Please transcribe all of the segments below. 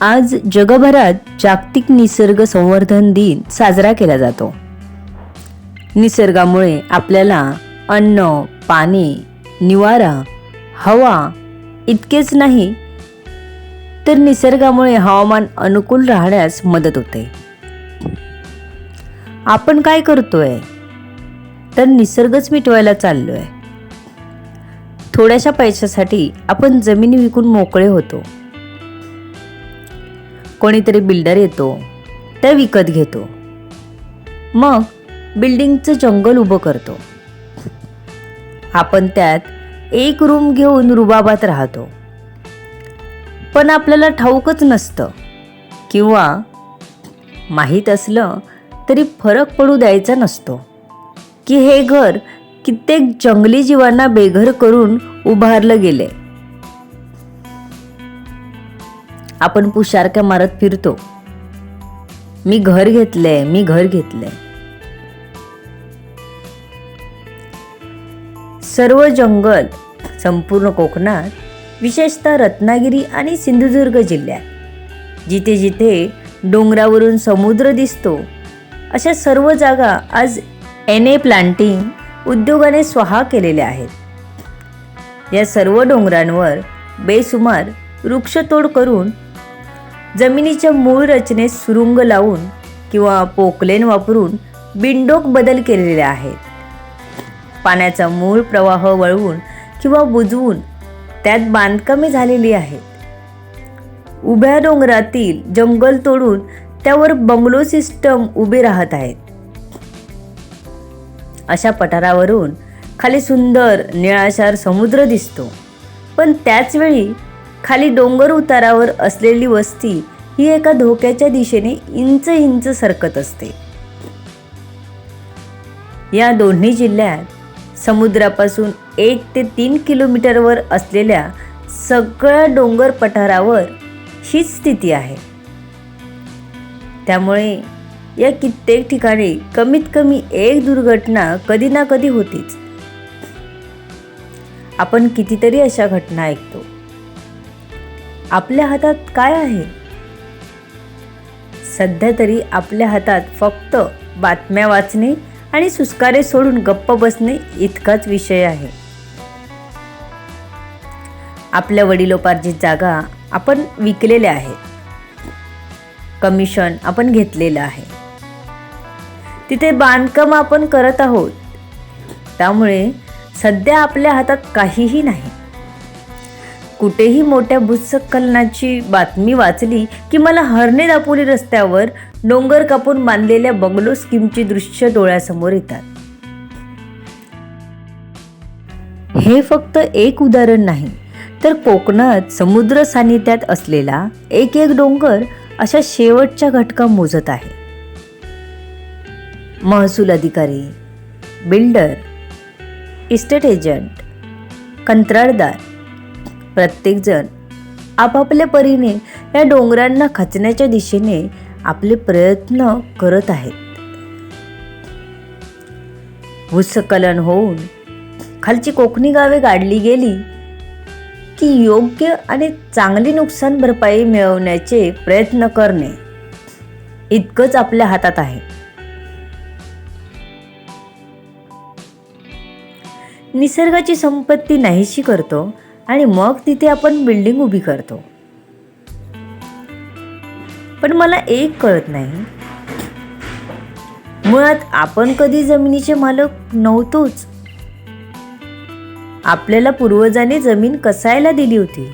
आज जगभरात जागतिक निसर्ग संवर्धन दिन साजरा केला जातो. निसर्गामुळे आपल्याला अन्न पाणी निवारा हवा इतकेच नाही तर निसर्गामुळे हवामान अनुकूल राहण्यास मदत होते. आपण काय करतोय? तर निसर्गच मिटवायला चाललोय. थोड्याशा पैशासाठी आपण जमीन विकून मोकळे होतो. कोणीतरी बिल्डर येतो ते विकत घेतो. मग बिल्डिंगचं जंगल उभं करतो. आपण त्यात एक रूम घेऊन रुबाबात राहतो. पण आपल्याला ठाऊकच नसतं. किंवा माहीत असलं तरी फरक पडू द्यायचा नसतो. की हे घर कित्येक जंगली जीवांना बेघर करून उभारलं गेले आपण पुशारक्या मारत फिरतो. मी घर घेतलंय मी घर घेतलंय. सर्व जंगल संपूर्ण कोकणात विशेषतः रत्नागिरी आणि सिंधुदुर्ग जिल्ह्यात जिथे जिथे डोंगरावरून समुद्र दिसतो अशा सर्व जागा आज एन ए प्लांटिंग उद्योगाने स्वहा केलेल्या आहेत. या सर्व डोंगरांवर बेसुमार वृक्षतोड करून जमिनीच्या मूळ रचनेत सुरुंग लावून किंवा पोकलेन वापरून बिंडोक बदल केलेले आहेत. पाण्याचा मूळ प्रवाह वळवून किंवा बुजवून त्यात बांधकामे झालेली आहेत. उभ्या डोंगरातील जंगल तोडून त्यावर बंगलो सिस्टम उभे राहत आहेत. अशा पठारावरून खाली सुंदर निळाशार समुद्र दिसतो. पण त्याचवेळी खाली डोंगर उतारावर असलेली वस्ती ही एका धोक्याच्या दिशेने इंच इंच सरकत असते. या दोन्ही जिल्ह्यात समुद्रापासून एक ते तीन किलोमीटरवर असलेल्या सगळ्या डोंगर पठारावर हीच स्थिती आहे. त्यामुळे या कित्येक ठिकाणी कमीत कमी एक दुर्घटना कधी ना कधी होतीच. आपण कितीतरी अशा घटना ऐकतो. आपल्या हातात काय आहे? सध्या तरी आपल्या हातात फक्त बातम्या वाचणे आणि सुस्कारे सोडून गप्प बसणे इतकाच विषय आहे. आपल्या वडिलोपार्जित जागा आपण विकलेल्या आहेत कमिशन आपण घेतलेलं आहे. तिथे बांधकाम आपण करत आहोत. त्यामुळे सध्या आपल्या हातात काहीही नाही. कुठेही मोठ्या भूस्खलनाची बातमी वाचली की मला हरणे दापोली रस्त्यावर डोंगर कापून बांधलेल्या बंगलो स्कीमची दृश्य डोळ्यासमोर येतात. हे फक्त एक उदाहरण नाही तर कोकणात समुद्र सानिध्यात असलेला एक एक डोंगर अशा शेवटच्या घटका मोजत आहे. महसूल अधिकारी बिल्डर इस्टेट एजंट कंत्राटदार प्रत्येकजण आपापल्या परीने या डोंगरांना खचण्याच्या दिशेने आपले प्रयत्न करत आहेत. भूस्खलन होऊन खालची कोकणी गावे गाडली गेली की योग्य आणि चांगली नुकसान भरपाई मिळवण्याचे प्रयत्न करणे इतकंच आपल्या हातात आहे. निसर्गाची संपत्ती नाहीशी करतो आणि मग तिथे आपण बिल्डिंग उभी करतो. पण मला एक कळत नाही. मुळात आपण कधी जमिनीचे मालक नव्हतोच. आपल्याला पूर्वजांनी जमीन कसायला दिली होती?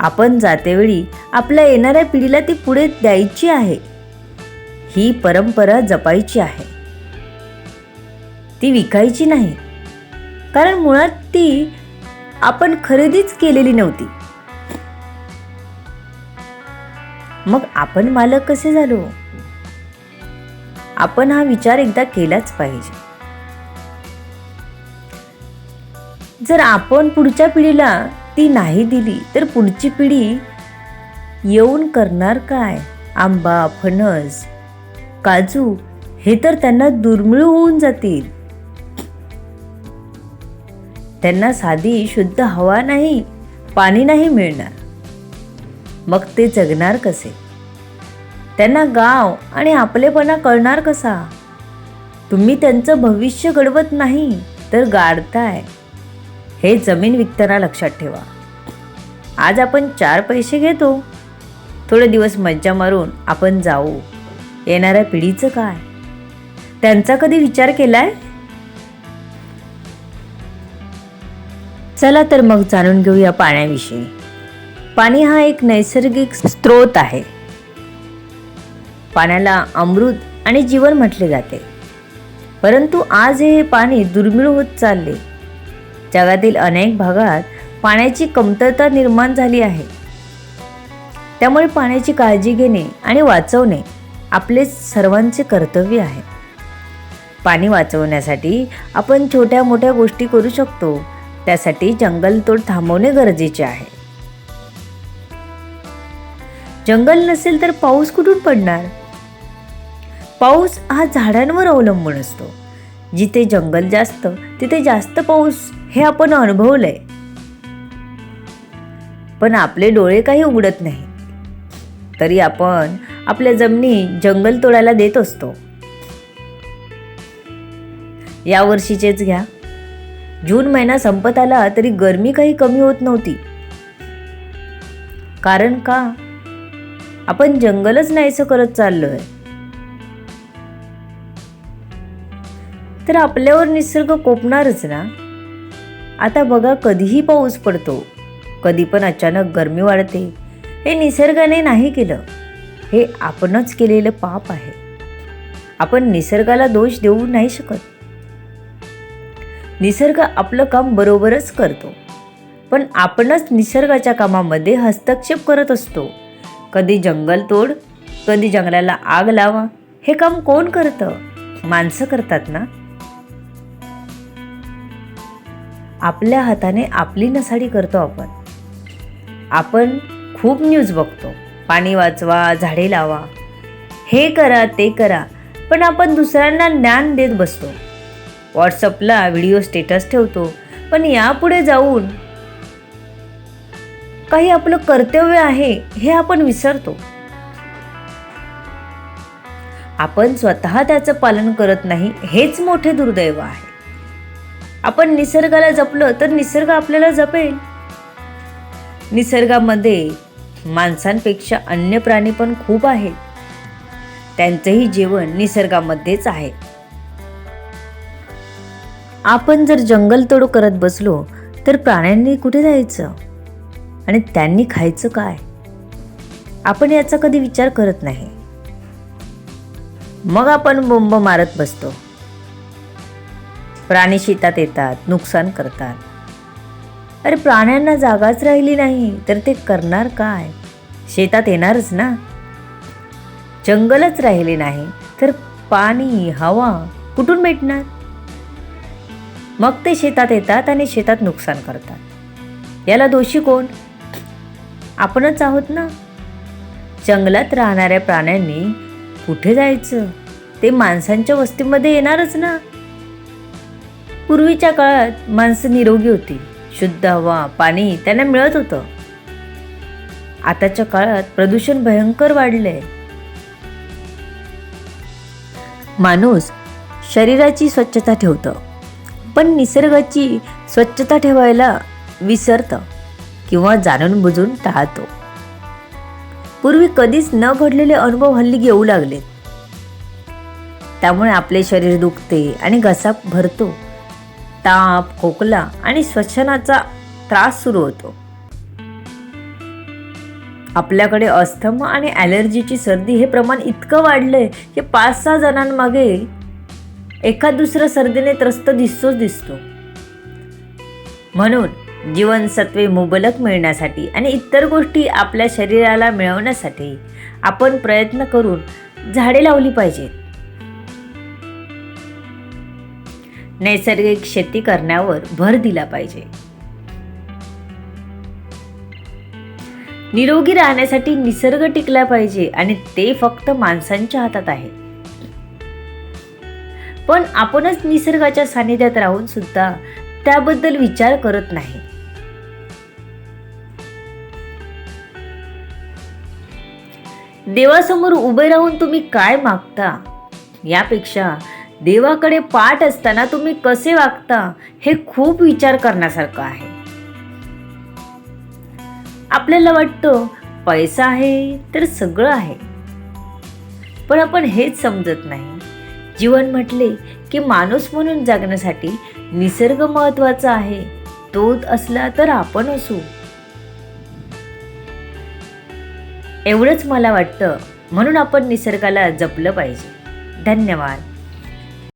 आपण जातेवेळी आपल्या येणाऱ्या पिढीला ती पुढे द्यायची आहे. ही परंपरा जपायची आहे. ती विकायची नाही. कारण मुळात ती आपण खरेदीच केलेली नव्हती. मग आपण मालक कसे झालो? आपण हा विचार एकदा केलाच पाहिजे. जर आपण पुढच्या पिढीला ती नाही दिली तर पुढची पिढी येऊन करणार काय? आंबा फणस काजू हे तर त्यांना दुर्मिळ होऊन जातील. त्यांना साधी शुद्ध हवा नाही पाणी नाही मिळणार. मग ते जगणार कसे? त्यांना गाव आणि आपलेपणा कळणार कसा? तुम्ही त्यांचं भविष्य घडवत नाही तर गाडताय. हे जमीन विकताना लक्षात ठेवा. आज आपण चार पैसे घेतो. थोडे दिवस मज्जा मारून आपण जाऊ. येणाऱ्या पिढीचं काय? त्यांचा कधी विचार केलाय? चला तर मग जाणून घेऊया पाण्याविषयी. पाणी हा एक नैसर्गिक स्रोत आहे. पाण्याला अमृत आणि जीवन म्हटले जाते. परंतु आज हे पाणी दुर्मिळ होत चालले. जगातील अनेक भागात पाण्याची कमतरता निर्माण झाली आहे. त्यामुळे पाण्याची काळजी घेणे आणि वाचवणे आपले सर्वांचे कर्तव्य आहे. पाणी वाचवण्यासाठी आपण छोट्या मोठ्या गोष्टी करू शकतो. त्यासाठी जंगलतोड थांबवणे गरजेचे आहे. जंगल नसेल तर पाऊस कुठून पडणार? पाऊस हा झाडांवर अवलंबून असतो. जिथे जंगल जास्त तिथे जास्त पाऊस हे आपण अनुभवलंय. पण आपले डोळे काही उघडत नाही तरी आपण आपल्या जमिनी जंगल तोडायला देत असतो. या वर्षीचेच घ्या. जून महिना संपत आला तरी गरमी काही कमी होत नव्हती. कारण का? आपण जंगलच नाहीसं करत चाललोय. तर आपल्यावर निसर्ग कोपणारच ना? आता बघा कधीही पाऊस पडतो. कधी पण अचानक गरमी वाढते. हे निसर्गाने नाही केलं. हे आपणच केलेलं पाप आहे. आपण निसर्गाला दोष देऊ नाही शकत. निसर्ग आपलं काम बरोबरच करतो. पण आपणच निसर्गाच्या कामामध्ये हस्तक्षेप करत असतो. कधी जंगल तोड कधी जंगलाला आग लावा हे काम कोण करतं? माणसं करतात ना? आपल्या हाताने आपली नसाडी करतो आपण. आपण खूप न्यूज बघतो. पाणी वाचवा झाडे लावा. हे करा ते करा. पण आपण दुसऱ्यांना ज्ञान देत बसतो. व्हॉट्सअपला व्हिडिओ स्टेटस ठेवतो पण यापुढे जाऊन काही आपलं कर्तव्य आहे हे आपण विसरतो. आपण स्वतः त्याचं पालन करत नाही हेच मोठे दुर्दैव आहे. आपण निसर्गाला जपलं तर निसर्ग आपल्याला जपेल. निसर्गामध्ये माणसांपेक्षा अन्य प्राणी पण खूप आहेत. त्यांचंही जीवन निसर्गामध्येच आहे. आपण जर जंगलतोड करत बसलो तर प्राण्यांनी कुठे जायचं? आणि त्यांनी खायचं काय? आपण याचा कधी विचार करत नाही. मग आपण बोंब मारत बसतो. प्राणी शेतात येतात नुकसान करतात. अरे प्राण्यांना जागाच राहिली नाही तर ते करणार काय? शेतात येणारच ना? जंगलच राहिले नाही तर पाणी हवा कुठून भेटणार? मग ते शेतात येतात आणि शेतात नुकसान करतात. याला दोषी कोण? आपणच आहोत ना? जंगलात राहणाऱ्या प्राण्यांनी कुठे जायचं? ते माणसांच्या वस्तीमध्ये येणारच ना? पूर्वीच्या काळात माणसं निरोगी होती. शुद्ध हवा पाणी त्यांना मिळत होतं. आताच्या काळात प्रदूषण भयंकर वाढलंय. माणूस शरीराची स्वच्छता ठेवतं. पण निसर्गाची स्वच्छता ठेवायला विसरतं किंवा जाणून बुजून टाळतो. पूर्वी कधीच न घडलेले अनुभव हल्ली घेऊ लागलेत. त्यामुळे आपले शरीर दुखते आणि घसा भरतो. ताप खोकला आणि श्वसनाचा त्रास सुरू होतो. आपल्याकडे अस्थमा आणि ॲलर्जीची सर्दी हे प्रमाण इतकं वाढलंय की पाच सहा जणांमागे एखाद दुसरा सर्दीने त्रस्त दिसतोच दिसतो. म्हणून जीवनसत्वे मुबलक मिळण्यासाठी आणि इतर गोष्टी आपल्या शरीराला मिळवण्यासाठी आपण प्रयत्न करून झाडे लावली पाहिजेत. नैसर्गिक शेती करण्यावर भर दिला पाहिजे. निरोगी राहण्यासाठी निसर्ग टिकला पाहिजे आणि ते फक्त माणसांच्या हातात आहे. पण आपणच निसर्गाच्या सानिध्यात राहून सुद्धा त्याबद्दल विचार करत नाही. देवासमोर उभे राहून तुम्ही काय मागता? यापेक्षा देवाकडे पाठ असताना तुम्ही कसे वागता हे खूप विचार करण्यासारखं आहे. आपल्याला वाटतं पैसा आहे तर सगळं आहे. पण आपण हेच समजत नाही. जीवन म्हटले की माणूस म्हणून जगण्यासाठी निसर्ग महत्त्वाचा आहे. तोच असला तर आपण असू. एवढंच मला वाटतं. म्हणून आपण निसर्गाला जपलं पाहिजे. धन्यवाद.